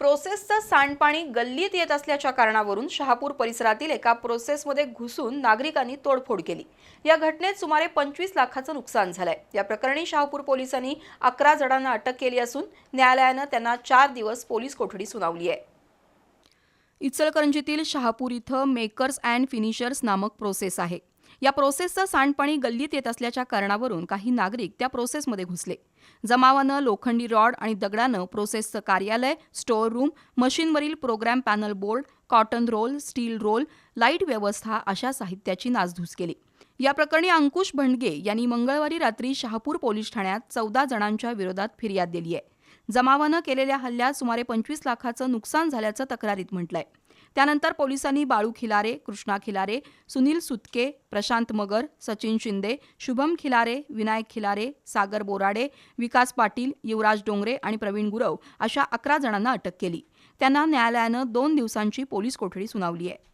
प्रोसेसचं सांडपाणी गल्लीत येत असल्याच्या कारणावरून शहापूर परिसरातील एका प्रोसेसमध्ये घुसून नागरिकांनी तोडफोड केली. या घटनेत सुमारे पंचवीस लाखाचं नुकसान झालंय. या प्रकरणी शहापूर पोलिसांनी अकरा जणांना अटक केली असून न्यायालयानं त्यांना चार दिवस पोलीस कोठडी सुनावली आहे. इचलकरंजीतील शहापूर इथं मेकर्स अँड फिनिशर्स नामक प्रोसेस आहे. या प्रोसेसचं सांडपाणी गल्लीत येत असल्याच्या कारणावरून काही नागरिक त्या प्रोसेसमध्ये घुसले. जमावानं लोखंडी रॉड आणि दगडानं प्रोसेसचं कार्यालय store room मशीनवरील program panel board cotton roll steel roll light व्यवस्था अशा साहित्याची नासधूस केली. या प्रकरणी अंकुश भंडगे यांनी मंगळवारी रात्री शहापूर पोलीस ठाण्यात चौदा जणांच्या विरोधात फिर्याद दिली आहे जमावानं केलेल्या हल्ल्यात सुमारे पंचवीस लाखाचं नुकसान झाल्याचं तक्रारीत म्हटलंय. त्यानंतर पोलिसांनी बाळू खिलारे कृष्णा खिलारे सुनील सुतके प्रशांत मगर सचिन शिंदे शुभम खिलारे विनायक खिलारे सागर बोराडे विकास पाटील युवराज डोंगरे आणि प्रवीण गुरव अशा अकरा जणांना अटक केली. त्यांना न्यायालयानं दोन दिवसांची पोलीस कोठडी सुनावली आहे.